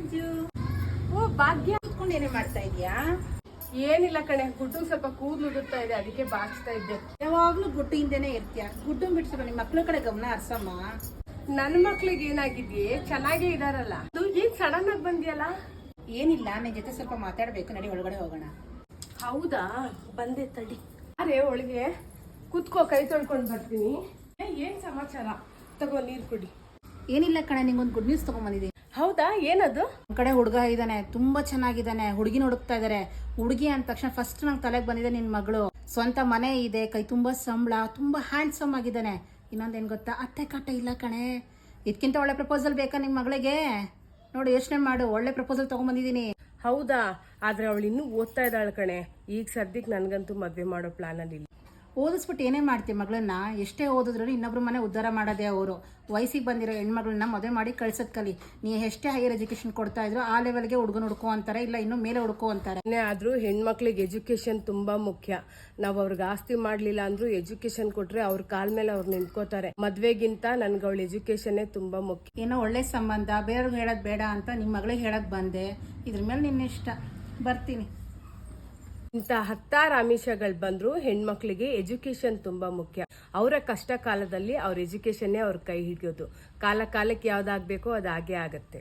ಮಂಜು ಓ ಭಾಗ್ಯ. ಕೂತ್ಕೊಂಡು ಏನೇ ಮಾಡ್ತಾ ಇದೀಯಾ? ಏನಿಲ್ಲ ಕಣೆ ಗುಡ್ಡು ಸ್ವಲ್ಪ ಕೂದಲು ಉದುರ್ತಾ ಇದೆ ಅದಕ್ಕೆ ಬಾಚ್ತಾ ಇದ್ದೆ. ಯಾವಾಗ್ಲೂ ಗುಡ್ಡು ಹಿಂದೆನೆ ಇರ್ತೀಯ? ಗುಡ್ಡು ಬಿಡ್ಸಿರೋ ನಿಮ್ಮ ಮಕ್ಳ ಕಡೆ ಗಮನ ಹರ್ಸಮ್ಮ. ನನ್ ಮಕ್ಳಿಗೆ ಏನಾಗಿದ್ಯೆ? ಚೆನ್ನಾಗೇ ಇದಾರಲ್ಲ. ಅದು ಏನ್ ಸಡನ್ ಆಗಿ ಬಂದಿಯಲ್ಲ? ಏನಿಲ್ಲ ನಿನ್ ಜೊತೆ ಸ್ವಲ್ಪ ಮಾತಾಡ್ಬೇಕು ನಡಿ ಒಳಗಡೆ ಹೋಗೋಣ. ಹೌದಾ? ಬಂದೆ ತಡಿ. ಅರೆ ಒಳಗೆ ಕುತ್ಕೋ ಕೈ ತೊಳ್ಕೊಂಡು ಬರ್ತೀನಿ. ಏ, ಏನ್ ಸಮಾಚಾರ? ತಗೋ ನೀರ್ ಕುಡಿ. ಏನಿಲ್ಲ ಕಣೆ ನಿಂಗೊಂದು ಗುಡ್ ನ್ಯೂಸ್ ತಗೊಂಡ್ಬಂದಿದ್ದೀನಿ ಹೌದಾ? ಏನದು? ಒಂದ್ ಕಡೆ ಹುಡುಗ ಇದ್ದಾನೆ ತುಂಬಾ ಚೆನ್ನಾಗಿದ್ದಾನೆ ಹುಡುಗಿ ಹುಡುಕ್ತಾ ಇದಾರೆ. ಹುಡುಗಿ ಅಂದ ತಕ್ಷಣ ಫಸ್ಟ್ ನಂಗೆ ತಲೆಗೆ ಬಂದಿದೆ ನಿನ್ ಮಗಳು. ಸ್ವಂತ ಮನೆ ಇದೆ ಕೈ ತುಂಬಾ ಸಂಬಳ ತುಂಬಾ ಹ್ಯಾಂಡ್ಸಮ್ ಆಗಿದ್ದಾನೆ ಇನ್ನೊಂದೇನ್ ಗೊತ್ತಾ? ಅತ್ತೆ ಕಾಟ ಇಲ್ಲ ಕಣೆ. ಇದಕ್ಕಿಂತ ಒಳ್ಳೆ ಪ್ರಪೋಸಲ್ ಬೇಕಾ ನಿಮ್ ಮಗಳಿಗೆ? ನೋಡು ಯೋಚನೆ ಮಾಡು ಒಳ್ಳೆ ಪ್ರಪೋಸಲ್ ತಗೊಂಡ್ಬಂದಿದ್ದೀನಿ ಹೌದಾ? ಆದ್ರೆ ಅವಳು ಇನ್ನೂ ಓದ್ತಾ ಇದ್ದಾಳ ಕಣೆ. ಈಗ ಸದ್ಯಕ್ಕೆ ನನಗಂತೂ ಮದ್ವೆ ಮಾಡೋ ಪ್ಲಾನ್ ಅಲ್ಲಿ ಇಲ್ಲ. ಓದಿಸ್ಬಿಟ್ಟು ಏನೇ ಮಾಡ್ತೀವಿ ಮಗಳನ್ನ? ಎಷ್ಟೇ ಓದಿದ್ರು ಇನ್ನೊಬ್ರು ಮನೆ ಉದ್ಧಾರ ಮಾಡೋದೇ ಅವರು. ವಯಸ್ಸಿಗೆ ಬಂದಿರೋ ಹೆಣ್ಮಗಳನ್ನ ಮದುವೆ ಮಾಡಿ ಕಳ್ಸೋದು ಕಲಿ. ನೀ ಎಷ್ಟೇ ಹೈಯರ್ ಎಜುಕೇಶನ್ ಕೊಡ್ತಾ ಇದ್ರು ಆ ಲೆವೆಲ್ಗೆ ಹುಡುಗನ ಹುಡುಕೋ ಅಂತಾರೆ ಇಲ್ಲ ಇನ್ನೂ ಮೇಲೆ ಹುಡುಕೋ ಅಂತಾರೆ. ಆದರೂ ಹೆಣ್ಮಕ್ಳಿಗೆ ಎಜುಕೇಶನ್ ತುಂಬಾ ಮುಖ್ಯ. ನಾವು ಅವ್ರಿಗೆ ಆಸ್ತಿ ಮಾಡಲಿಲ್ಲ ಅಂದ್ರೂ ಎಜುಕೇಶನ್ ಕೊಟ್ರೆ ಅವ್ರ ಕಾಲ ಮೇಲೆ ಅವ್ರು ನಿಂತ್ಕೋತಾರೆ. ಮದುವೆಗಿಂತ ನನ್ಗೆ ಅವಳ ಎಜುಕೇಶನ್ನೇ ತುಂಬಾ ಮುಖ್ಯ. ಏನೋ ಒಳ್ಳೆ ಸಂಬಂಧ ಬೇರೆಯವ್ರಿಗೆ ಹೇಳೋದು ಬೇಡ ಅಂತ ನಿಮ್ಮ ಮಗಳಿಗೆ ಹೇಳಕ್ ಬಂದೆ. ಇದ್ರ ಮೇಲೆ ನಿನ್ನ ಇಷ್ಟ. ಬರ್ತೀನಿ. ಇಂಥ ಹತ್ತಾರು ಆಮಿಷಗಳು ಬಂದ್ರು ಹೆಣ್ಮಕ್ಳಿಗೆ ಎಜುಕೇಶನ್ ತುಂಬಾ ಮುಖ್ಯ. ಅವರ ಕಷ್ಟ ಕಾಲದಲ್ಲಿ ಅವ್ರ ಎಜುಕೇಶನ್ನೇ ಅವ್ರ ಕೈ ಹಿಡಿಯೋದು. ಕಾಲ ಕಾಲಕ್ಕೆ ಯಾವ್ದಾಗ್ಬೇಕೋ ಅದಾಗೇ ಆಗತ್ತೆ.